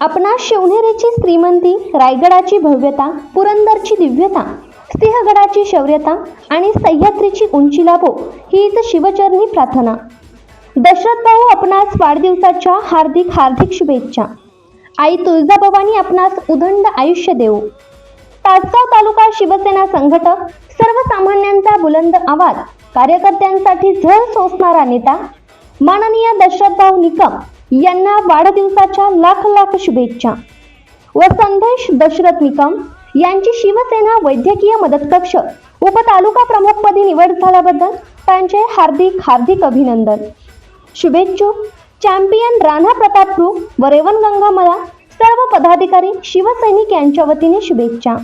शिवनेरीची श्रीमंती रायगडाची भव्यता पुरंदरची दिव्यता सिंहगडाची शौर्यता आणि सह्याद्रीची उंची लाभो हीच शिवचरणी प्रार्थना. दशरथ भाऊ आपणास वाढदिवसाच्या हार्दिक हार्दिक शुभेच्छा. आई तुळजाभवानी आपणास उदंड आयुष्य देऊ तासगाव तालुका शिवसेना संघटक सर्वसामान्यांचा बुलंद आवाज कार्यकर्त्यांसाठी झळ सोसणारा नेता माननीय दशरथभाऊ निकम यांना वाढदिवसाच्या लाख लाख शुभेच्छा व संदेश दशरथ निकम यांची शिवसेना वैद्यकीय मदत कक्ष उपतालुका प्रमुखपदी निवड झाल्याबद्दल त्यांचे हार्दिक हार्दिक अभिनंदन. शुभेच्छुक चॅम्पियन राणा प्रताप व रेवणगंगा मला सर्व पदाधिकारी शिवसैनिक यांच्या वतीने शुभेच्छा.